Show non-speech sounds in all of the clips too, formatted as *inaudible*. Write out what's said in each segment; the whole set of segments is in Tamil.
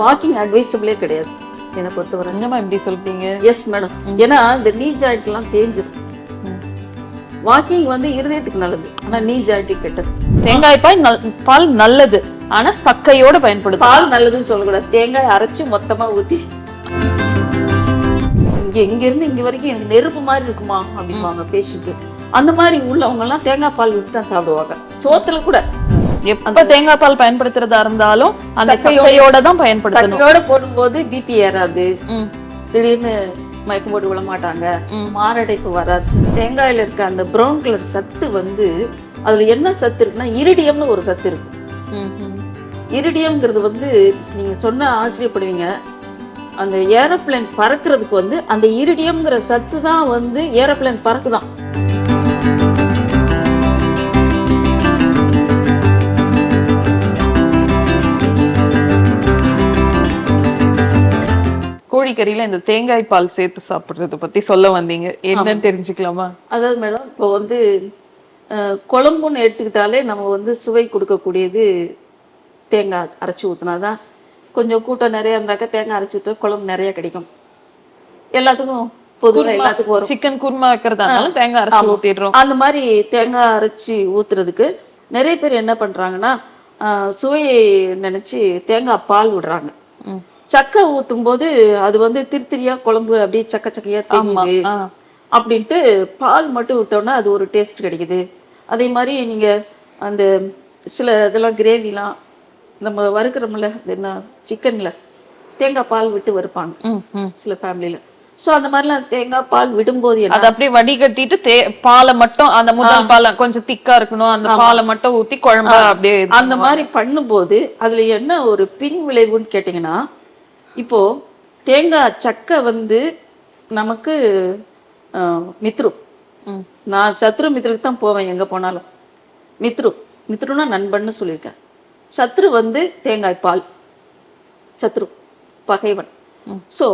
வாக்கிங் அட்வைசபிளே கிடையாது. என்னை பொறுத்தவரை. என்னம்மா இப்படி சொல்லிட்டீங்க எஸ் மேடம் ஏன்னா இந்த நீ ஜாயிண்ட்லாம் தேஞ்சிடும். வாக்கிங் வந்து இருதயத்துக்கு நல்லது. ஆனா நீ ஜாயிண்ட்டு கெட்டது. தேங்காய் பால் பால் நல்லது. ஆனா சக்கையோட பயன்படுத்தலாம். பால் நல்லதுன்னு சொல்லக்கூடாது. தேங்காய் அரைச்சு மொத்தமா ஊத்தி. இங்க இங்க இருந்து இங்க வரைக்கும் எனக்கு நெருப்பு மாதிரி இருக்குமா? அப்படிம்பாங்க பேசிட்டு. அந்த மாதிரி உள்ளவங்க எல்லாம் தேங்காய் பால் விட்டு தான் சாப்பிடுவாங்க. சோத்துல கூட. எப்ப தேங்காய் பால் பயன்படுத்துறதா இருந்தாலும் அந்த சக்கையோட- தான் பயன்படுத்தணும். சக்கையோட போடும்போது பிபி ஏறாது. திடீர்னு மயக்கம் போட்டு விழ மாட்டாங்க. மாரடைப்பு வராது. தேங்காயில இருக்க அந்த ப்ரௌன் கலர் சத்து வந்து அதுல என்ன சத்து இருக்குன்னா இரிடியம்னு ஒரு சத்து இருக்கு. இரிடியம்ங்கிறது வந்து நீங்க சொன்ன ஆச்சரியப்படுவீங்க. அந்த ஏரோப்ளேன் பறக்கிறதுக்கு வந்து அந்த இரிடியம்ங்கிற சத்து தான் வந்து ஏரோப்ளேன் பறக்குதான். கோழிக்கறியில இந்த தேங்காய் பால் சேர்த்து சாப்பிடுறத பத்தி சொல்ல வந்தீங்க. என்னன்னு தெரிஞ்சுக்கலாமா? அதாவது மேடம் இப்போ வந்து குழம்புன்னு எடுத்துக்கிட்டாலே நம்ம வந்து சுவை கொடுக்கக்கூடியது தேங்காய் அரைச்சி ஊற்றினாதான் கொஞ்சம் கூட்டம் நிறைய இருந்தாக்கா தேங்காய் அரைச்சி ஊற்ற குழம்பு நிறைய கிடைக்கும். எல்லாத்துக்கும் பொதுவாக எல்லாத்துக்கும் வரும். சிக்கன் குருமா வைக்கிறதால தேங்காய் அரைச்சு ஊத்திடுறோம். அந்த மாதிரி தேங்காய் அரைச்சி ஊத்துறதுக்கு நிறைய பேர் என்ன பண்றாங்கன்னா ஆஹ், சுவையை நினைச்சு தேங்காய் பால் விடுறாங்க. சக்கை ஊத்தும் போது அது வந்து திருத்திரியா குழம்பு அப்படியே சக்க சக்கையா தெரியுது. அப்படின்ட்டு பால் மட்டும் விட்டோம்னா அது ஒரு டேஸ்ட் கிடைக்குது. அதே மாதிரி நீங்க அந்த சில இதெல்லாம் கிரேவிலாம் நம்ம வறுக்கிறோம்ல என்ன சிக்கன்ல தேங்காய் பால் விட்டு வறுப்பாங்க. சில ஃபேமிலியில ஸோ அந்த மாதிரிலாம் தேங்காய் பால் விடும்போது அத அப்படியே வடிகட்டிட்டு தே பாலை மட்டும் அந்த முதல் பாலை கொஞ்சம் திக்கா இருக்கணும் அந்த பாலை மட்டும் ஊத்தி குழம்பா அப்படியே அந்த மாதிரி பண்ணும்போது அதுல என்ன ஒரு பின் விளைவுன்னு கேட்டிங்கன்னா இப்போ தேங்காய் சக்கை வந்து நமக்கு மித்ரு. நான் சத்ரு மித்ருக்கு தான் போவேன் எங்க போனாலும். மித்ரு. மித்ருனா நண்பன்னு சொல்லியிருக்கேன். சத்ரு வந்து தேங்காய் பால். சத்ரு. பகைவன். ஸோ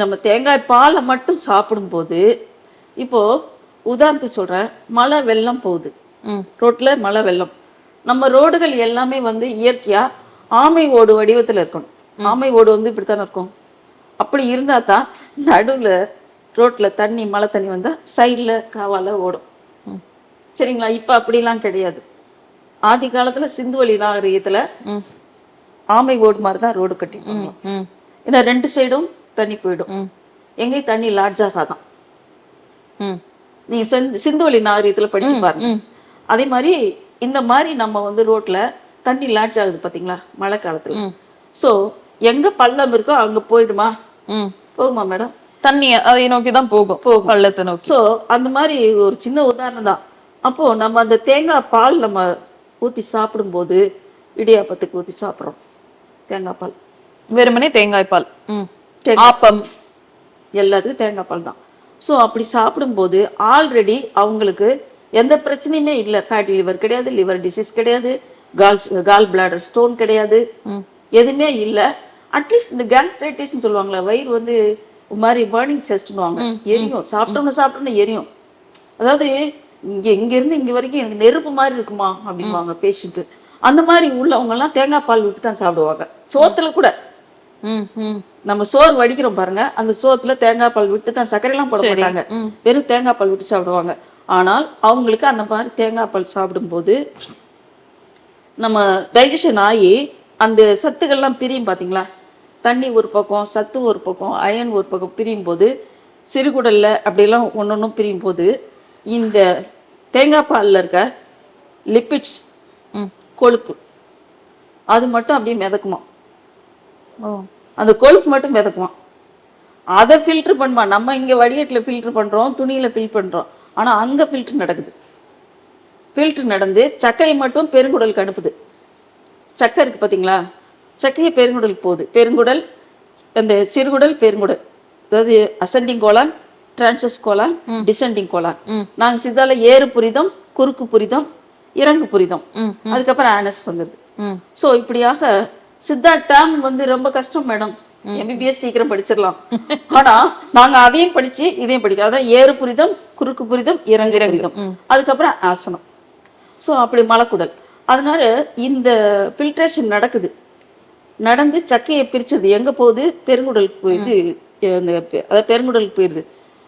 நம்ம தேங்காய் பாலை மட்டும் சாப்பிடும்போது இப்போ உதாரணத்துக்கு சொல்றேன் மழை வெள்ளம் போகுது. ம். ரோட்ல மழை வெள்ளம். நம்ம ரோடுகள் எல்லாமே வந்து இயற்கையா ஆமை ஓடு வடிவத்துல இருக்கணும். ஆமை ஓடு வந்து இப்படித்தானே இருக்கும்? அப்படி இருந்தா தான் நடுவுல ரோட்ல தண்ணி மழை தண்ணி வந்தா சைடுல காவால ஓடும். சரிங்களா? இப்ப அப்படிலாம் கிடையாது. ஆதி காலத்துல சிந்துவெளி நாகரிகத்துல ஆமை ஓடு மாதிரி தான் ரோடு ம், ஏன்னா ரெண்டு சைடும் தண்ணி போயிடும். எங்கேயும் தண்ணி லாட்ஜ் ஆகாதான். ம், நீங்க சிந்து சிந்துவெளி நாகரிகத்துல படிச்சு பாருங்க. அதே மாதிரி இந்த மாதிரி நம்ம வந்து ரோட்ல தண்ணி லாட்ஜ் ஆகுது பாத்தீங்களா? மழை காலத்துல. ம். எங்க பள்ளம் இருக்கோ அங்க போயிடுமா? ம். போகுமா மேடம்? தண்ணி அதை நோக்கி தான் போகும். போகும். பள்ளத்தை நோக்கி. சோ அந்த மாதிரி ஒரு சின்ன உதாரணம் தான். அப்போ நம்ம அந்த தேங்காய் பால் நம்ம ஊத்தி சாப்பிடும்போது இடியாப்பத்துக்கு ஊத்தி சாப்பிடுறோம். தேங்காய் பால். வெறுமனே தேங்காய் பால். ஆப்பம். எல்லாத்துக்கும் தேங்காய் பால் தான். ஸோ அப்படி சாப்பிடும்போது ஆல்ரெடி அவங்களுக்கு எந்த பிரச்சனையுமே இல்லை. ஃபேட்டி லிவர் கிடையாது லிவர் டிசீஸ் கிடையாது கால் கால் பிளாடர் ஸ்டோன் கிடையாது. எதுவுமே இல்லை. அட்லீஸ்ட் இந்த கேஸ்ட்ரைட்டிஸ்னு சொல்லுவாங்களே வயிறு வந்து ஒரு மாதிரி பேர்னிங் செஸ்ட்னுவாங்க எரியும். சாப்பிட்டோம்னு சாப்பிட்டோம்னு எரியும். அதாவது இங்க இங்க இருந்து இங்க வரைக்கும் எனக்கு நெருப்பு மாதிரி இருக்குமா அப்படிம்பாங்க பேஷண்ட்டு அந்த மாதிரி உள்ளவங்க எல்லாம் தேங்காய் பால் விட்டு தான் சாப்பிடுவாங்க. சோத்துல கூட. நம்ம சோறு வடிக்கிறோம் பாருங்க. அந்த சோத்துல தேங்காய் பால் விட்டு தான் சர்க்கரைலாம் போட. மாட்டாங்க. வெறும் தேங்காய் பால் விட்டு சாப்பிடுவாங்க. ஆனால் அவங்களுக்கு அந்த மாதிரி தேங்காய் பால் சாப்பிடும்போது நம்ம டைஜஷன் ஆகி அந்த சத்துக்கள்லாம் பிரியும் பாத்தீங்களா? தண்ணி ஒரு பக்கம் சத்து ஒரு பக்கம் அயன் ஒரு பக்கம் பிரியும் போது சிறுகுடல்ல அப்படியெல்லாம் ஒன்னொன்னும் பிரியும் போது இந்த தேங்காய் பால்ல இருக்க லிப்பிட்ஸ் ம். கொழுப்பு அது மட்டும் அப்படியே மிதக்குமா? ஓ. அந்த கொழுப்பு மட்டும் மிதக்குவான் அதை ஃபில்டர் பண்ணுமா? நம்ம இங்கே வடிகட்டில் ஃபில்டர் பண்ணுறோம் துணியில் ஃபில் பண்ணுறோம் ஆனால் அங்கே ஃபில்டர் நடக்குது. ஃபில்டர் நடந்து சர்க்கரை மட்டும் பெருங்குடலுக்கு அனுப்புது. சக்கரை இருக்கு பார்த்தீங்களா சர்க்கரை பெருங்குடலுக்கு போகுது. பெருங்குடல் அந்த சிறுகுடல் பெருங்குடல். அதாவது ascending colon transverse colon descending colon. நாங்கள் சித்தால ஏறு புரிதம் குறுக்கு புரிதம் இறங்கு புரிதம். அதுக்கப்புறம் ஆனஸ் வந்துடுது. ஸோ இப்படியாக சித்தா டேம் வந்து ரொம்ப கஷ்டம் மேடம் எம்பிபிஎஸ் சீக்கிரம் படிச்சிடலாம். ஆனா நாங்க அதையும் படிச்சு இதையும் படிக்கிறோம் அதான் ஏறு புரிதம் குறுக்கு புரிதம் இறங்கு புரிதம். அதுக்கப்புறம் ஆசனம். ஸோ அப்படி மலக்குடல். அதனால இந்த ஃபில்ட்ரேஷன் நடக்குது. நடந்து சக்கையை பிரிச்சிருது எங்கே போகுது? பெருங்குடலுக்கு போயிது அந்த அதாவது பெருங்குடலுக்கு போயிடுது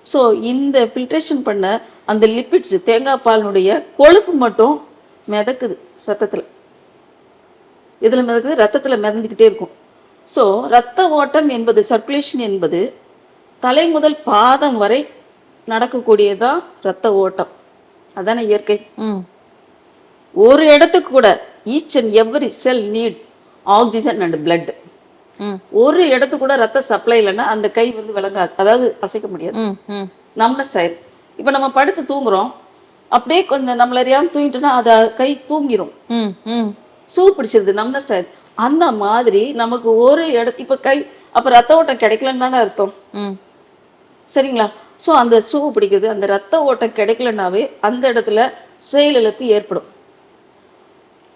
ஸோ இந்த ஃபில்ட்ரேஷன் பண்ண அந்த லிப்பிட்ஸ் தேங்காய் பாலினுடைய கொழுப்பு மட்டும் மிதக்குது ரத்தத்தில். இதில் மிதக்குது ரத்தத்தில் மிதந்துக்கிட்டே இருக்கும். ஸோ ரத்த ஓட்டம் என்பது சர்க்குலேஷன் என்பது தலை முதல் பாதம் வரை நடக்கக்கூடியதான் ரத்த ஓட்டம். அதானே இயற்கை. ம். ஒரு இடத்துக்கு கூட each and every cell need oxygen and ம். ஒரு இடத்துக்கு கூட ரத்த சப்ளை இல்லைன்னா அந்த கை வந்து விளங்காது அதாவது அசைக்க முடியாது. நம்மள சைடு இப்போ நம்ம படுத்து தூங்குறோம். அப்படியே கொஞ்சம் நம்மள அறியாம தூங்கிட்டோம்னா அது கை தூங்கிரும். ம் ம். சூ பிடிச்சிருது நம்ம சைடு அந்த மாதிரி நமக்கு ஒரு இடத்து இப்போ கை அப்போ ரத்த ஓட்டம் கிடைக்கலன்னு தானே அர்த்தம். ம். சரிங்களா? ஸோ அந்த சூ பிடிக்குது. அந்த ரத்த ஓட்டம் கிடைக்கலனாவே அந்த இடத்துல செயலிழப்பு ஏற்படும்.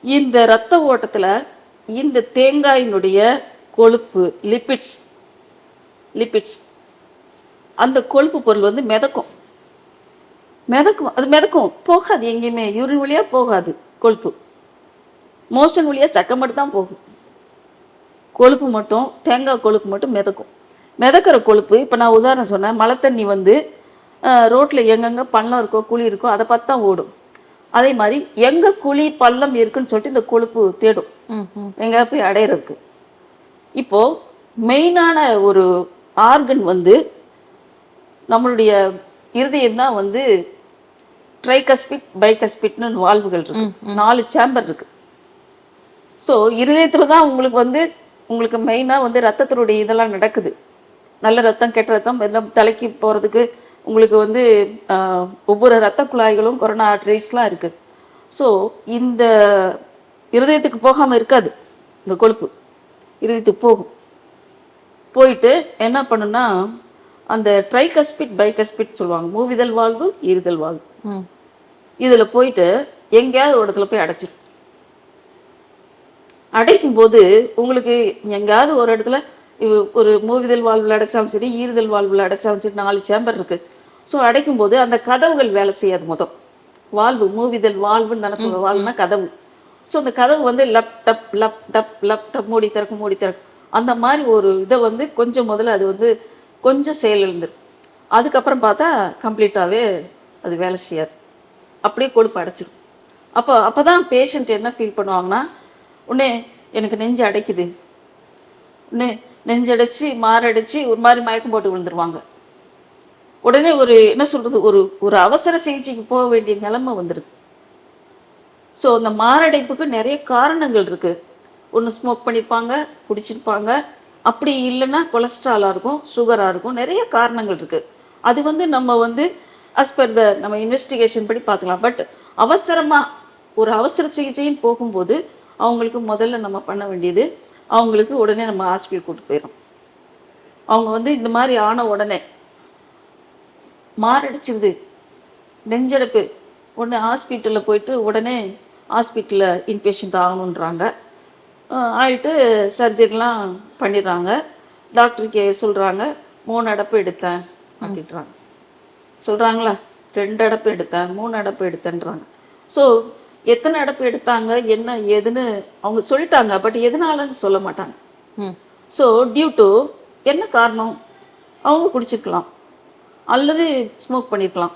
இந்த ரத்த ஓட்டத்தில் இந்த தேங்காயினுடைய கொழுப்பு லிப்பிட்ஸ் லிப்பிட்ஸ் அந்த கொழுப்பு பொருள் வந்து மிதக்கும். மிதக்கும். அது மிதக்கும். போகாது எங்கேயுமே. யூரின் வழியாக போகாது கொழுப்பு. மோஷன் வழியாக சக்கம் மட்டும் தான் போகும். கொழுப்பு மட்டும் தேங்காய் கொழுப்பு மட்டும் மிதக்கும். மிதக்கிற கொழுப்பு இப்போ நான் உதாரணம் சொன்னேன் மழை தண்ணி வந்து ரோட்டில் எங்கெங்கே பள்ளம் இருக்கோ குழி இருக்கோ அதை பார்த்து தான் ஓடும். அதே மாதிரி எங்கே குழி பள்ளம் இருக்குன்னு சொல்லிட்டு இந்த கொழுப்பு தேடும். எங்கே போய் அடையிறதுக்கு. இப்போது மெயினான ஒரு ஆர்கன் வந்து நம்மளுடைய இருதயம் தான் வந்து ட்ரைகஸ்பிட் பைகஸ்பிட்னு வால்வுகள் இருக்கு. நாலு சேம்பர் இருக்கு. ஸோ இருதயத்தில் தான் உங்களுக்கு வந்து உங்களுக்கு மெயினாக வந்து ரத்தத்தினுடைய இதெல்லாம் நடக்குது. நல்ல ரத்தம் கெட்ட ரத்தம் எல்லாம் தலைக்கு போகிறதுக்கு உங்களுக்கு வந்து ஒவ்வொரு ரத்த குழாய்களும் கொரோனா ஆர்டரிஸ்லாம் இருக்குது ஸோ இந்த இருதயத்துக்கு போகாமல் இருக்காது. இந்த கொழுப்பு இருதயத்துக்கு போகும். போயிட்டு என்ன பண்ணுன்னா அந்த ட்ரைகஸ்பிட் பைகஸ்பிட் சொல்லுவாங்க. மூவிதல் வாழ்வு ஈறுதல் வாழ்வு. இதில் போயிட்டு எங்கேயாவது ஒரு இடத்துல போய் அடைச்சிடும் அடைக்கும் போது உங்களுக்கு எங்கேயாவது ஒரு இடத்துல ஒரு மூவிதல் வாழ்வில் அடைச்சாலும் சரி ஈறுதல் வாழ்வில் அடைச்சாலும் சரி நாலு சேம்பர் இருக்கு. ஸோ அடைக்கும் போது அந்த கதவுகள் வேலை செய்யாது மொதல் வாழ்வு மூவிதல் வாழ்வுன்னு தானே சொல்லுவோம் வாழ்வுனா கதவு. ஸோ அந்த கதவு வந்து lub dub lub dub lub dub மூடி திறக்கும் மூடி திறக்கும் அந்த மாதிரி ஒரு இதை வந்து கொஞ்சம் முதல்ல அது வந்து கொஞ்சம் செயலிழந்துரும் அதுக்கப்புறம் பார்த்தா கம்ப்ளீட்டாகவே அது வேலை செய்யாது. அப்படியே கொழுப்பு அடைச்சிடும் அப்போ அப்போ தான் பேஷண்ட் என்ன ஃபீல் பண்ணுவாங்கன்னா உடனே எனக்கு நெஞ்சு அடைக்குது. உடனே நெஞ்சடைச்சு மாரடைச்சு ஒரு மாதிரி மயக்கம் போட்டு விழுந்துருவாங்க. உடனே ஒரு என்ன சொல்கிறது ஒரு ஒரு அவசர சிகிச்சைக்கு போக வேண்டிய நிலைமை வந்துருக்கு. ஸோ அந்த மாரடைப்புக்கு நிறைய காரணங்கள் இருக்குது ஒன்று ஸ்மோக் பண்ணியிருப்பாங்க குடிச்சிருப்பாங்க. அப்படி இல்லைன்னா கொலஸ்ட்ராலாக இருக்கும் சுகராக இருக்கும் நிறைய காரணங்கள் இருக்குது அது வந்து நம்ம வந்து அஸ் பர் த நம்ம இன்வெஸ்டிகேஷன் படி பார்த்துக்கலாம். பட் அவசரமாக ஒரு அவசர சிகிச்சையும் போகும்போது அவங்களுக்கு முதல்ல நம்ம பண்ண வேண்டியது அவங்களுக்கு உடனே நம்ம ஹாஸ்பிட்டல் கூட்டு போயிடும் அவங்க வந்து இந்த மாதிரி ஆன உடனே மாரடைச்சிருது. நெஞ்சடைப்பு. உடனே ஹாஸ்பிட்டலில் போயிட்டு உடனே ஹாஸ்பிட்டலில் இன்பேஷண்ட் ஆகணுன்றாங்க ஆயிட்டு சர்ஜரிலாம் பண்ணிடுறாங்க. டாக்டருக்கு சொல்கிறாங்க மூணு அடப்பு எடுத்தேன். அப்படின்றாங்க. சொல்கிறாங்களா ரெண்டு அடப்பு எடுத்தேன் மூணு அடப்பு எடுத்தேன்றாங்க. ஸோ எத்தனை அடப்பு எடுத்தாங்க என்ன ஏதுன்னு அவங்க சொல்லிட்டாங்க பட் எதனாலன்னு சொல்ல மாட்டாங்க. ம். ஸோ டியூ டு என்ன காரணம்? அவங்க குடிச்சிருக்கலாம். அல்லது ஸ்மோக் பண்ணியிருக்கலாம்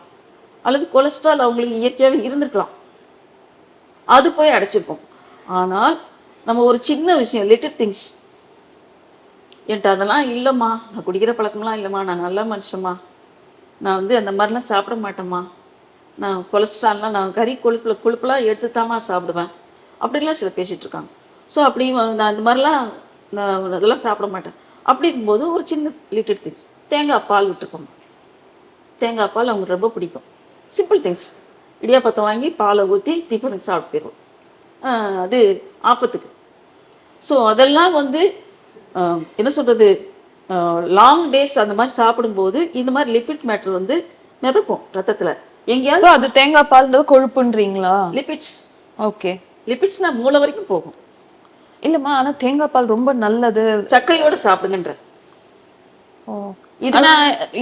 அல்லது கொலஸ்ட்ரால் அவங்களுக்கு இயற்கையாகவே இருந்திருக்கலாம். அது போய் அடைச்சிருக்கும் ஆனால் நம்ம ஒரு சின்ன விஷயம் லிட்டில் திங்ஸ் என்கிட்ட அதெல்லாம் இல்லைம்மா. நான் குடிக்கிற பழக்கம்லாம் இல்லைம்மா. நான் நல்ல மனுஷம்மா. நான் வந்து அந்த மாதிரிலாம் சாப்பிட மாட்டேம்மா. நான் கொலஸ்ட்ரால்லாம் நான் கறி கொழுப்பில் கொழுப்பெல்லாம் எடுத்து தாம்மா சாப்பிடுவேன். அப்படிலாம் சில பேசிகிட்டு இருக்காங்க. ஸோ அப்படி நான் அந்த மாதிரிலாம் நான் அதெல்லாம் சாப்பிட மாட்டேன். அப்படிங்கும்போது ஒரு சின்ன லிட்டில் திங்ஸ் தேங்காய் பால் விட்டுருக்கோம் தேங்காய் பால் அவங்களுக்கு ரொம்ப பிடிக்கும். சிம்பிள் திங்ஸ் இடியாப்பத்தை வாங்கி பாலை ஊற்றி டிஃபனுக்கு சாப்பிட்டு போயிடுவோம். அது ஆப்பத்துக்கு ஸோ அதெல்லாம் வந்து என்ன சொல்கிறது லாங் டேஸ் அந்த மாதிரி சாப்பிடும்போது இந்த மாதிரி லிப்பிட் மேட்டர் வந்து மிதக்கும் ரத்தத்தில். எங்கேயாவது அது தேங்காய் பால்ன்றது கொழுப்புன்றீங்களா? லிப்பிட்ஸ் ஓகே லிப்பிட்ஸ்னா மூளை வரைக்கும் போகும். இல்லம்மா ஆனா தேங்காய் பால் ரொம்ப நல்லது. சக்கையோட சாப்பிடுங்கன்ற. ஆனா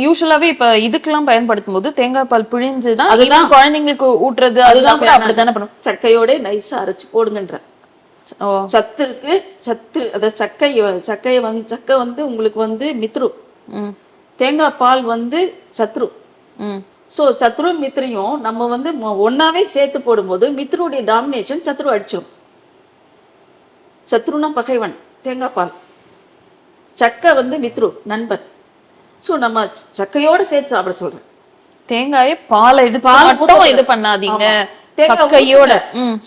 யூசுவலாவே இப்ப இதுக்கெல்லாம் பயன்படுத்தும் போது தேங்காய் பால் அதுதான். even குழந்தைங்களுக்கு ஊட்டுறது அதுதான் கூட அப்படித்தானே பண்ணும்? சக்கையோட நைஸாக அரைச்சு போடுங்கன்ற. சத்து இருக்கு சத்து அந்த சக்கை சக்கையை வந்து சக்கை வந்து உங்களுக்கு வந்து மித்ரு. தேங்காய் பால் வந்து சத்ரு. ஸோ சத்ரு மித்ரையும் நம்ம வந்து ஒண்ணாவே சேர்த்து போடும்போது மித்ருடைய டாமினேஷன் சத்ரு அடிச்சிடும் சத்ருனா பகைவன் தேங்காய் பால். சக்கை வந்து மித்ரு நண்பன். ஸோ நம்ம சக்கையோட சேர்த்து சாப்பிட சொல்றேன். தேங்காயை பாலை எடுத்து பாலை மட்டும். இது பண்ணாதீங்க. சக்கையோட.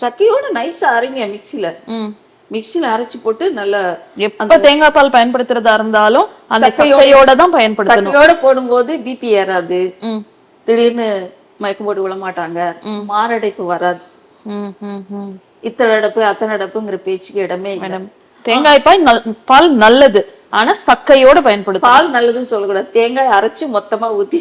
சக்கையோட நைஸா அரைங்க மிக்சியில ம். மிக்சியில அரைச்சு போட்டு நல்லா எப்ப தேங்காய் பால் பயன்படுத்துறதா இருந்தாலும் அந்த சக்கையோட- தான் பயன்படுத்தணும். சக்கையோட போடும்போது பிபி ஏறாது. திடீர்னு மயக்கம் போட்டு விழ மாட்டாங்க. மாரடைப்பு வராது. இத்தனை அடப்பு அத்தனை அடப்புங்கிற பேச்சுக்கு இடமே இல்லை. மேடம் தேங்காய் பால் பால் நல்லது. ஆனா சக்கையோட பயன்படுத்தணும். பால் நல்லதுன்னு சொல்லக்கூடாது. தேங்காய் அரைச்சு மொத்தமா ஊத்தி.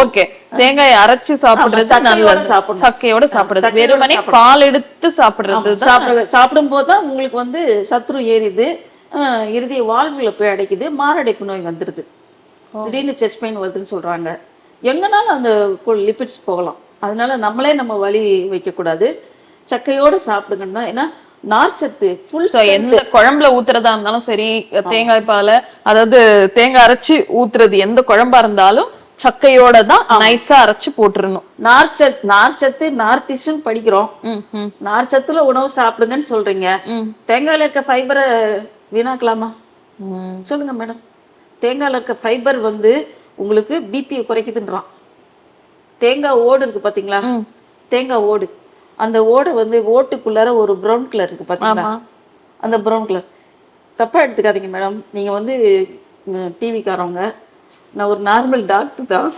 ஓகே. தேங்காயை அரைச்சு சாப்பிடுறது நல்லது. சாப்பிடணும். சக்கையோட சாப்பிடுறது. வெறுமனே. பால் எடுத்து சாப்பிடுறது சாப்பிட சாப்பிடும்போது தான் உங்களுக்கு வந்து சத்ரு ஏறிது அஹ் இறுதிய வாழ்வுல போய் அடைக்குது. மாரடைப்பு நோய் வந்துடுது. திடீர்னு செஸ்ட் பெயின் வருதுன்னு சொல்றாங்க. எங்கனாலும் அந்த லிபிட்ஸ் போகலாம். அதனால நம்மளே நம்ம வழி வைக்கக்கூடாது. சக்கையோட சாப்பிடுங்கன்னு தான். ஏன்னா நார்ச்சத்து ஃபுல் எந்த குழம்புல ஊத்துறதா இருந்தாலும் சரி தேங்காய் பாலை அதாவது தேங்காய் அரைச்சு ஊத்துறது எந்த குழம்பா இருந்தாலும் சக்கையோட தான் நைஸா அரைச்சு போட்டுறணும். நார்ச்சத் நார்ச்சத்து நார்த்திஸ்ட்னு படிக்கிறோம். நார்ச்சத்துல உணவு சாப்பிடுங்கன்னு சொல்றீங்க. தேங்காயில இருக்க ஃபைபரை வீணாக்கலாமா? சொல்லுங்க மேடம் தேங்காயில இருக்க ஃபைபர் வந்து உங்களுக்கு பிபி குறைக்குதுன்றான். தேங்காய் ஓடு இருக்கு பாத்தீங்களா. தேங்காய் ஓடு. அந்த ஓடு வந்து ஓட்டுக்குள்ளார ஒரு ப்ரௌன் கலர் இருக்கு பாத்தீங்களா? ஆமா. அந்த ப்ரௌன் கலர் தப்பா எடுத்துக்காதீங்க மேடம் நீங்க வந்து டிவிக்காரவங்க நான் ஒரு நார்மல் டாக்டர் தான்.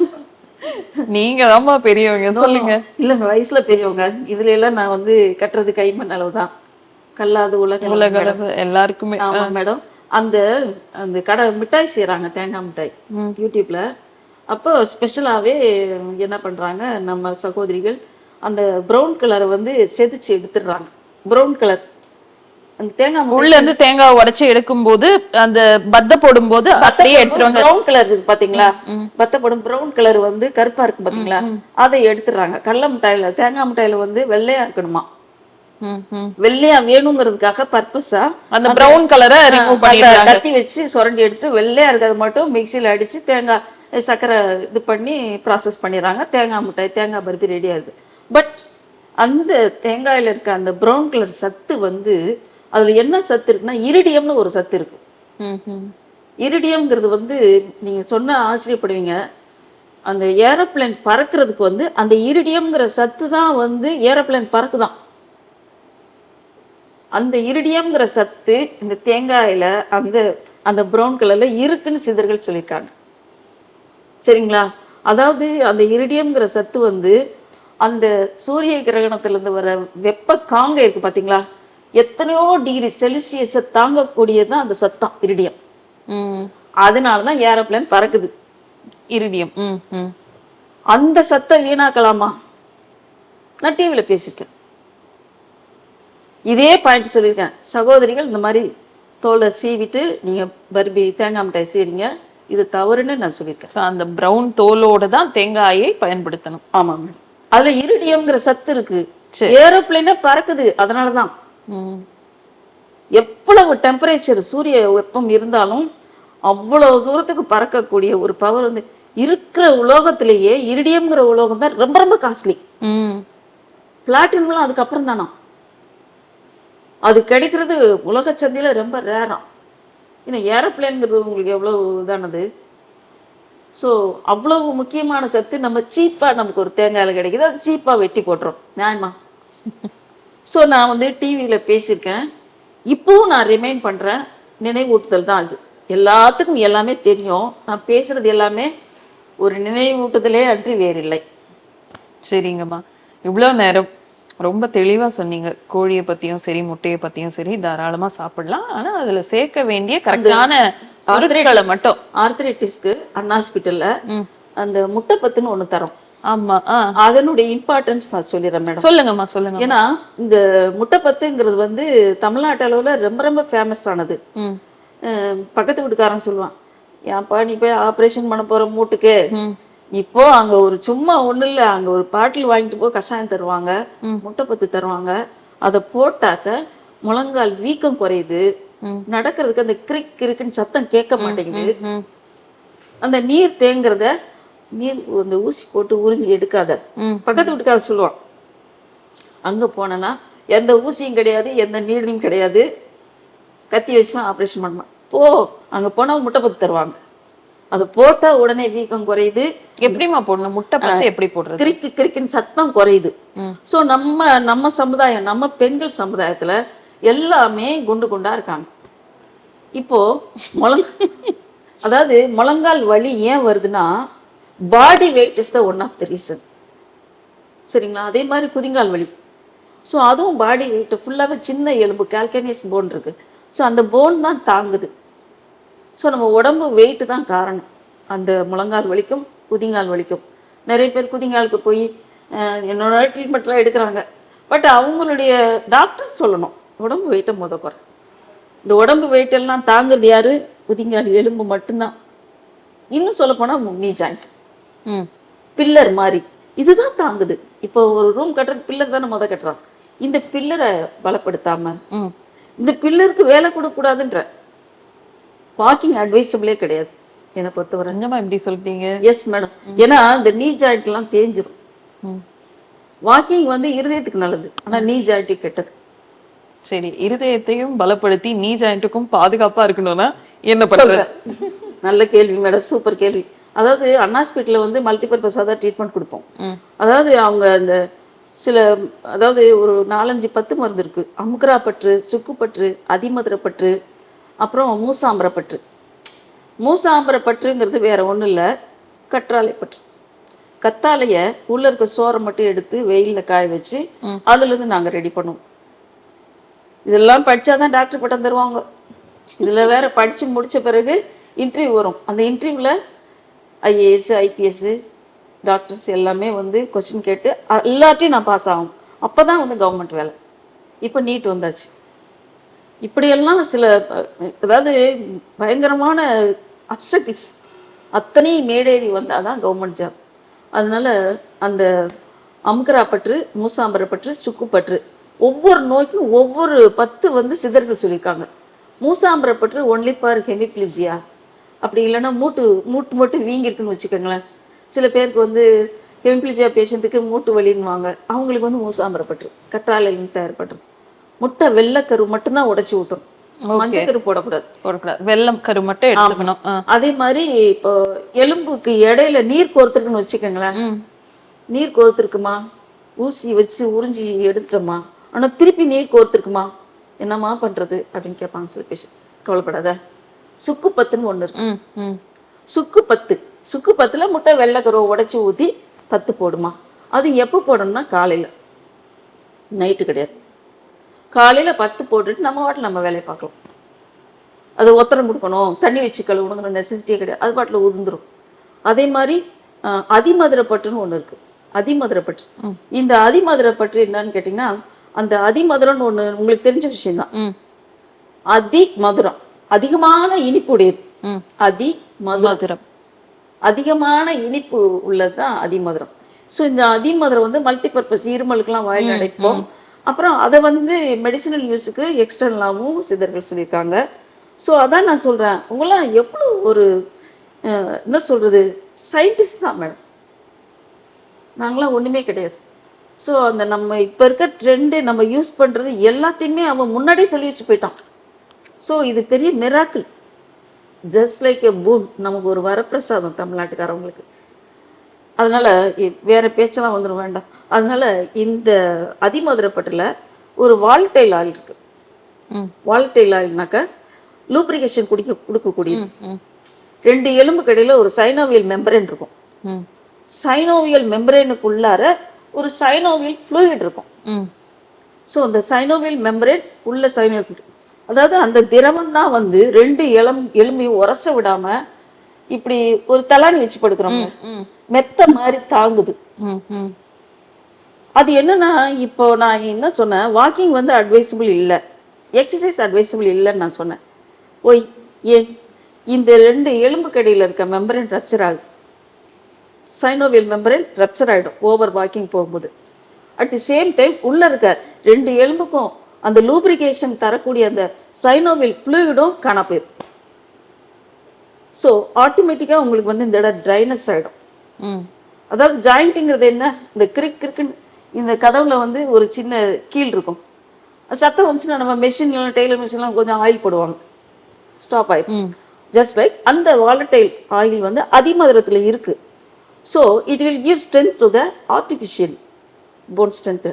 நீங்க தான்மா பெரியவங்க சொல்லுங்க. இல்ல வயசுல பெரியவங்க. இதுல எல்லாம் நான் வந்து கட்டுறது கைமண் அளவு தான் கல்லாது உலக உலக எல்லாருக்குமே. ஆமா மேடம் அந்த அந்த கடை மிட்டாய் செய்றாங்க தேங்காய் மிட்டாய். யூடியூப்ல அப்போ ஸ்பெஷலாகவே என்ன பண்றாங்க நம்ம சகோதரிகள் அந்த ப்ரௌன் கலரை வந்து செதுச்சு எடுத்துடுறாங்க. ப்ரௌன் கலர் அந்த தேங்காய் உள்ள இருந்து தேங்காய் உடைச்சு எடுக்கும்போது அந்த பத்த போடும்போது அப்படியே எடுத்துருவாங்க ப்ரௌன் கலர் இருக்கு பாத்தீங்களா? பத்தப்படும் ப்ரௌன் கலர் வந்து கருப்பா இருக்கு பாத்தீங்களா? அதை எடுத்துடுறாங்க. கடல மிட்டாயில தேங்காய் மிட்டாயில வந்து வெள்ளையா இருக்கணுமா. வெள்ளையா வேணுங்கிறதுக்காக பர்பஸா அந்த பிரவுன் கலரை ரிமூவ் பண்ணிடுறாங்க. கத்தி வச்சு சுரண்டி எடுத்து வெள்ளையா இருக்கிறது மட்டும் மிக்சியில் அடிச்சு தேங்காய் சர்க்கரை இது பண்ணி ப்ராசஸ் பண்ணிடுறாங்க. தேங்காய் மிட்டாய் தேங்காய் பருப்பி ரெடி ஆகுது. பட் அந்த தேங்காயில இருக்க அந்த ப்ரௌன் கலர் சத்து வந்து அதுல என்ன சத்து இருக்குன்னா இரிடியம்னு ஒரு சத்து இருக்கு. இரிடியம்ங்கிறது வந்து நீங்க சொன்னா ஆச்சரியப்படுவீங்க. அந்த ஏரோப்ளேன் பறக்கிறதுக்கு வந்து அந்த இரிடியம்ங்கிற சத்து தான் வந்து ஏரோப்ளேன் பறக்குதான். அந்த இரிடியம்ங்கிற சத்து இந்த தேங்காயில அந்த அந்த ப்ரௌன் கலர்ல இருக்குன்னு சிதர்கள் சொல்லியிருக்காங்க. சரிங்களா? அதாவது அந்த இரிடியம்ங்கிற சத்து வந்து அந்த சூரிய கிரகணத்திலிருந்து வர வெப்ப காங்க இருக்கு பாத்தீங்களா? எத்தனையோ டிகிரி செல்சியஸை தாங்கக்கூடியதுதான் அந்த சத்தம் இரிடியம் ம். அதனால தான் ஏரோப்ளேன் பறக்குது. இரிடியம் ம், ம். அந்த சத்தம் வீணாக்கலாமா? நான் டிவியில் பேசியிருக்கேன். இதே பாயிண்ட் சொல்லியிருக்கேன். சகோதரிகள் இந்த மாதிரி தோலை சீவிட்டு நீங்கள் பர்பி தேங்காய் மிட்டாய் செய்றீங்க இது தவறுன்னு நான் சொல்லியிருக்கேன். அந்த பிரவுன் தோலோட தான் தேங்காயை பயன்படுத்தணும். ஆமாம் மேடம் அதில் இருடியம்ங்கிற சத்து இருக்கு. ஏரோப்ளேனே பறக்குது. அதனால தான் ம். எவ்வளவு டெம்பரேச்சர் சூரிய வெப்பம் இருந்தாலும் அவ்வளவு தூரத்துக்கு பறக்கக்கூடிய ஒரு பவர் வந்து இருக்கிற உலோகத்திலேயே இரிடியம்ங்கிற உலோகம் தான் ரொம்ப ரொம்ப காஸ்ட்லி ம். பிளாட்டினம்லாம் அதுக்கப்புறம் தானா? அது கிடைக்கிறது உலக சந்தையில ரொம்ப ரேராம் ஏன்னா ஏரோப்ளேனுங்கிறது உங்களுக்கு எவ்வளோ இதானது? ஸோ அவ்வளவு முக்கியமான சத்து நம்ம சீப்பாக நமக்கு ஒரு தேங்காயில் கிடைக்குது. அது சீப்பாக வெட்டி போட்டுரும் நியாயமா? *laughs* ஸோ நான் வந்து டிவியில் பேசியிருக்கேன். இப்போவும் நான் ரிமைண்ட் பண்ணுறேன் நினைவூட்டுதல் தான் அது எல்லாத்துக்கும் எல்லாமே தெரியும். நான் பேசுறது எல்லாமே ஒரு நினைவூட்டுதலே அன்றி வேறில்லை. சரிங்கம்மா. இவ்வளோ நேரம் ரொம்ப தெளிவா சொன்னீங்க. கோழியை பத்தியும் சரி முட்டையை பத்தியும் சரி தாராளமா சாப்பிடலாம். ஆனா அதுல சேர்க்க வேண்டிய கரெக்டான பொருட்களை மட்டும். ஆர்த்தரைட்டிஸ்க்கு அண்ணா ஹாஸ்பிட்டலில். அந்த முட்டை பத்துன்னு ஒன்று தரோம். ஆமா அதனுடைய இம்பார்ட்டன்ஸ் நான் சொல்லிடுறேன் மேடம். சொல்லுங்கம்மா சொல்லுங்க ஏன்னா இந்த முட்டை பத்துங்கிறது வந்து தமிழ்நாட்டு அளவில் ரொம்ப ரொம்ப ஃபேமஸ் ஆனது. பக்கத்து வீட்டுக்காரன் சொல்லுவான் ஏன்ப்பா நீ போய் ஆப்ரேஷன் பண்ண போற மூட்டுக்கு? இப்போ அங்க ஒரு சும்மா ஒண்ணும் இல்ல அங்க ஒரு பாட்டில் வாங்கிட்டு போய் கஷாயம் தருவாங்க ம். முட்டை பத்து தருவாங்க. அதை போட்டாக்க முழங்கால் வீக்கம் குறையுது. நடக்கிறதுக்கு அந்த கிரிக் கிரிக்குன்னு சத்தம் கேட்க மாட்டேங்குது. அந்த நீர் தேங்குறத நீர் அந்த ஊசி போட்டு உறிஞ்சி எடுக்காத. பக்கத்து வீட்டுக்காரர் சொல்லுவான் அங்க போனேன்னா எந்த ஊசியும் கிடையாது எந்த நீரும் கிடையாது. கத்தி வச்சுலாம் ஆப்ரேஷன் பண்ணலாம். போ அங்க போனா முட்டை பத்து தருவாங்க. அது போட்டா உடனே வீக்கம் குறையுது. எப்படிம்மா போடணும்? முட்டை பத்து எப்படி போடுறது? கிறுக்கு கிறுக்குன்னு சத்தம் குறையுது. ஸோ நம்ம நம்ம சமுதாயம் நம்ம பெண்கள் சமுதாயத்துல எல்லாமே குண்டு குண்டாக இருக்காங்க. இப்போது முழங் அதாவது முழங்கால் வலி ஏன் வருதுன்னா body weight is the one of the reason சரிங்களா? அதே மாதிரி குதிங்கால் வலி. ஸோ அதுவும் பாடி வெயிட்டு ஃபுல்லாகவே சின்ன எலும்பு கால்கனியஸ் போன் இருக்குது ஸோ அந்த போன் தான் தாங்குது. ஸோ நம்ம உடம்பு வெயிட்டு தான் காரணம். அந்த முழங்கால் வலிக்கும் குதிங்கால் வலிக்கும். நிறைய பேர் குதிங்காலுக்கு போய் என்னோட ட்ரீட்மெண்ட்லாம் எடுக்கிறாங்க. பட் அவங்களுடைய டாக்டர்ஸ் சொல்லணும். உடம்பு வெயிட்டை முத குறை. இந்த உடம்பு எல்லாம் தாங்குறது யாரு? குதிங்கால் எலும்பு மட்டும்தான். இன்னும் சொல்லப்போனால் நீ ஜாயிண்ட் ம். பில்லர் மாதிரி இதுதான் தாங்குது. இப்போ ஒரு ரூம் கட்டுறது பில்லர் தானே முத கட்டுறான். இந்த பில்லரை பலப்படுத்தாம இந்த பில்லருக்கு வேலை கொடுக்கக்கூடாதுன்ற. வாக்கிங் அட்வைசபிளே கிடையாது. என்னை பொறுத்தவரை. கொஞ்சமா எப்படி சொல்லிட்டீங்க? எஸ் மேடம் ஏன்னா இந்த நீ ஜாயிண்ட்லாம் தேஞ்சிரும். ம். வாக்கிங் வந்து இருதயத்துக்கு நல்லது. ஆனா நீ ஜாயிண்ட்டு கெட்டது. சரி இருதயத்தையும் பலப்படுத்தி நீ ஜாயிண்ட்டுக்கும் பாதுகாப்பா இருக்கணும்னா என்ன சொல்றேன். நல்ல கேள்வி மேடம். சூப்பர் கேள்வி. அதாவது அண்ணாஸ்பேட்டில் வந்து மல்டிபர்பஸாக தான் ட்ரீட்மெண்ட் கொடுப்போம். அதாவது அவங்க அந்த சில அதாவது ஒரு நாலஞ்சு பத்து மருந்து இருக்கு. அமுக்ரா பற்று சுக்குப்பற்று அதிமதுரப்பற்று அப்புறம் மூசாம்பரப்பற்று. மூசாம்பரப்பற்றுங்கிறது வேற ஒன்றும் இல்லை கற்றாழை பற்று கத்தாழைய உள்ள இருக்க சோறை மட்டும் எடுத்து வெயில்ல காய வச்சு ம். அதுல இருந்து நாங்க ரெடி பண்ணுவோம். இதெல்லாம் படித்தா தான் டாக்டர் பட்டம் தருவாங்க. இதில் வேறு படித்து முடித்த பிறகு இன்டர்வியூ வரும். அந்த இன்டர்வியூவில் ஐஏஎஸ் ஐபிஎஸ்ஸு டாக்டர்ஸ் எல்லாமே வந்து கொஸ்டின் கேட்டு எல்லாத்தையும் நான் பாஸ் ஆகும் அப்போ தான் வந்து கவர்மெண்ட் வேலை. இப்போ நீட் வந்தாச்சு. இப்படியெல்லாம் சில அதாவது பயங்கரமான அப்சக்கிள்ஸ் அத்தனையும் மேடேறி வந்தால் தான் கவர்மெண்ட் ஜாப் அதனால அந்த அமுக்கரா பற்று மூசாம்பர பற்று சுக்கு பற்று ஒவ்வொரு நோய்க்கும் ஒவ்வொரு பத்து வந்து சிதர்கள் சொல்லியிருக்காங்க. மூசாம்பர பற்று ஒன்லி ஃபார் ஹெமிப்ளிசியா அப்படி இல்லைன்னா மூட்டு மூட்டு மட்டும் வீங்கிருக்குன்னு வச்சுக்கோங்களேன். சில பேருக்கு வந்து ஹெமிப்ளிசியா பேஷண்ட்டுக்கு மூட்டு வலின்னுவாங்க. அவங்களுக்கு வந்து மூசாம்பர பற்று கற்றாழையிலும் தயார்பற்று. முட்டை வெள்ளைக்கரு மட்டும்தான் உடைச்சி ஓகே மஞ்சக்கரு போடக்கூடாது. போடக்கூடாது. வெள்ளம் கரு மட்டும் எடுத்துக்கணும். அதே மாதிரி இப்போ எலும்புக்கு இடையில நீர் கோர்த்துருக்குன்னு வச்சுக்கோங்களேன். நீர் கோர்த்துருக்குமா? ஊசி வச்சு உறிஞ்சி எடுத்துட்டோமா? ஆனா திருப்பி நீர் கோர்த்துருக்குமா? என்னம்மா பண்றது? அப்படின்னு கேட்பாங்க சில பேர். கவலைப்படாத. சுக்கு பத்துன்னு ஒண்ணு இருக்கு. ம் ம். சுக்கு பத்து. சுக்கு பத்துல முட்டை வெள்ளைக்கருவை உடைச்சி ஊத்தி பத்து போடுமா? அது எப்போ போடணும்னா காலையில. நைட்டு கிடையாது. காலையில பத்து போட்டுட்டு நம்ம வாட்டில் நம்ம வேலையை பார்க்கலாம். அது ஒத்தரம் கொடுக்கணும் தண்ணி வச்சு கழுவணுங்கிற நெசசிட்டியே கிடையாது. அது பாட்டில் உதிர்ந்துரும். அதே மாதிரி அஹ், அதிமதுரப்பட்டுன்னு ஒன்று இருக்கு. அதிமதுரப்பட்டு. ம். இந்த அதிமதுரப்பட்டு என்னன்னு கேட்டிங்கன்னா அந்த அதிமதுரம்னு ஒன்று உங்களுக்கு தெரிஞ்ச விஷயம்தான். அதி மதுரம் அதிகமான இனிப்பு உடையது ம். அதி மதுரம். மதுரம் அதிகமான இனிப்பு உள்ளது தான் அதிமதுரம். ஸோ இந்த அதிமதுரம் வந்து மல்டிபர்பஸ் இருமலுக்கெல்லாம் வாயில் அடைப்போம். அப்புறம் அதை வந்து மெடிசினல் யூஸுக்கு எக்ஸ்டர்னலாகவும் சித்தர்கள் சொல்லியிருக்காங்க. ஸோ அதான் நான் சொல்கிறேன் உங்களாம் எவ்வளோ ஒரு என்ன சொல்கிறது சயின்டிஸ்ட் தான் மேடம். நாங்களாம் ஒன்றுமே கிடையாது. ஸோ அந்த நம்ம இப்போ இருக்க ட்ரெண்டு நம்ம யூஸ் பண்ணுறது எல்லாத்தையுமே அவன் முன்னாடியே சொல்லி வச்சு போயிட்டான். ஸோ இது பெரிய miracle just like a boon நமக்கு ஒரு வரப்பிரசாதம் தமிழ்நாட்டுக்காரவங்களுக்கு. அதனால வேற பேச்செல்லாம் வந்துடும் வேண்டாம். அதனால இந்த அதிமதுரப்பட்டில் ஒரு வால்டைல் ஆயில் இருக்கு. ம். வால்டைல் ஆயில்னாக்க லூப்ரிகேஷன் குடிக்க கொடுக்கக்கூடியது. ரெண்டு எலும்புக்கு இடையில ஒரு சைனோவியல் மெம்பரேன் இருக்கும். சைனோவியல் மெம்பரேனுக்குள்ளார ஒரு சைனோவியல் ஃப்ளூயிட் இருக்கும். ஸோ அந்த சைனோவியல் மெம்பரேன் உள்ள சைனோவியல் அதாவது அந்த திரவம் தான் வந்து ரெண்டு எலம் எலும்பையும் உரச விடாம இப்படி ஒரு தலாணி வச்சு படுக்கிறோம்ல ம் மெத்த மாதிரி தாங்குது. அது என்னன்னா இப்போ நான் என்ன சொன்னேன்? வாக்கிங் வந்து அட்வைசபிள் இல்லை. எக்ஸசைஸ் அட்வைசபிள் இல்லைன்னு நான் சொன்னேன். ஓய் ஏன்? இந்த ரெண்டு எலும்பு கடியில் இருக்க மெம்பரேன் ரப்சர் ஆகுது. சைனோவியல் மெம்பரேன் ரப்சர் ஆகிடும் ஓவர் வாக்கிங் போகும்போது. அட் தி சேம் டைம் உள்ளே இருக்க ரெண்டு எலும்புக்கும் அந்த லூப்ரிகேஷன் தரக்கூடிய அந்த சைனோவில் ஃப்ளூயிடும் காணா போயிடும் ஸோ ஆட்டோமேட்டிக்காக உங்களுக்கு வந்து இந்த இடம் ட்ரைனஸ் ஆகிடும் ம். அதாவது ஜாயிண்ட்டுங்கிறது என்ன? இந்த கிரிக் கிரிக்குன்னு இந்த கதவுல வந்து ஒரு சின்ன கீல் இருக்கும். சத்தம் வந்துச்சுன்னா நம்ம மெஷின்லாம் டெய்லர் மிஷின்லாம் கொஞ்சம் ஆயில் போடுவாங்க. ஸ்டாப் ஆயிடும் ஜஸ்ட் லைக் அந்த வாலட்டைல் ஆயில் வந்து அதிமதுரத்தில் இருக்கு. So it will give strength to the artificial bone strength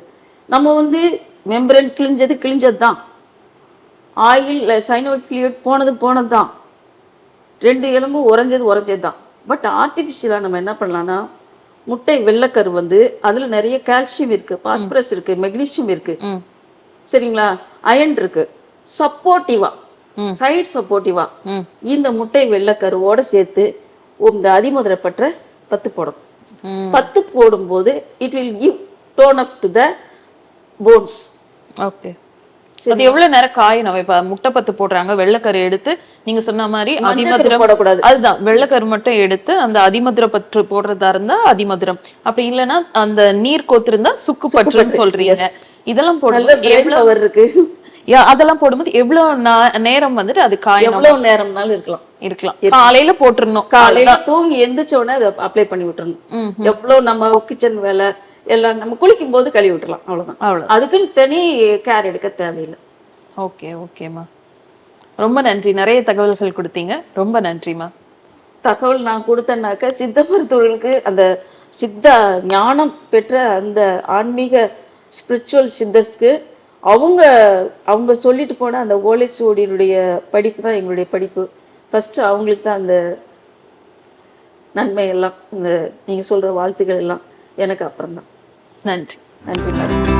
நம்ம வந்து மெம்பரன் கிழிஞ்சது கிழிஞ்சது தான் ஆயில் சைனோட் ஃப்ளூயிட் போனது போனது தான் ரெண்டு எலும்பு உறைஞ்சது உறைஞ்சது தான் பட் ஆர்டிஃபிஷியலாக நம்ம என்ன பண்ணலாம்னா முட்டை வெள்ளைக்கரு வந்து அதில் நிறைய கால்சியம் இருக்குது பாஸ்பரஸ் இருக்குது மெக்னீஷியம் இருக்குது சரிங்களா? அயன் இருக்கு. சப்போர்ட்டிவா ம். சைடு சப்போர்ட்டிவா ம். இந்த முட்டை வெள்ளைக்கருவோட சேர்த்து இந்த அதிமுதிரை பற்ற பத்து போடும். ம். பத்து போடும்போது it will give tone up to the bones okay. அது எவ்வளவு நேரம் காயணும் இப்ப முட்டை பத்து போடுறாங்க வெள்ளைக்கரு எடுத்து நீங்க சொன்ன மாதிரி அதிமதுரம் போடக்கூடாது. அதுதான் வெள்ளைக்கரு மட்டும் எடுத்து அந்த அதிமதுர பற்று போடுறதா இருந்தா அதிமதுரம். அப்படி இல்லைன்னா அந்த நீர் கோத்திருந்தா சுக்கு பற்றுன்னு சொல்றீங்க. இதெல்லாம் பிரெயின் எவ்வளவு இருக்கு. அதெல்லாம் போடும்போது எவ்வளவு நேரம் வந்துட்டு அது காயணும். எவ்வளவு நேரம்னாலும் இருக்கலாம். இருக்கலாம். காலையில போட்டுறணும். காலையில தூங்கி எந்திரிச்ச உடனே அதை அப்ளை பண்ணி விட்டுறணும். எவ்வளவு நம்ம கிச்சன் வேலை எல்லாம் நம்ம குளிக்கும் போது கழுவி விட்டுறலாம். அவ்வளவுதான். அவ்வளவு அதுக்குன்னு தனி கேர் எடுக்க தேவையில்லை. ஓகே ஓகேம்மா ரொம்ப நன்றி. நிறைய தகவல்கள் கொடுத்தீங்க. ரொம்ப நன்றிம்மா தகவல் நான் கொடுத்தேன்னாக்க சித்த மருத்துவர்களுக்கு அந்த சித்த ஞானம் பெற்ற அந்த ஆன்மீக ஸ்பிரிச்சுவல் சித்தர்ஸ்க்கு அவங்க அவங்க சொல்லிட்டு போன அந்த ஓலைசுவடியினுடைய படிப்பு தான் எங்களுடைய படிப்பு. ஃபஸ்ட்டு அவங்களுக்கு தான் அந்த நன்மை எல்லாம் இந்த நீங்கள் சொல்கிற வாழ்த்துக்கள் எல்லாம் எனக்கு அப்புறம்தான். நன்றி. நன்றி மேடம்.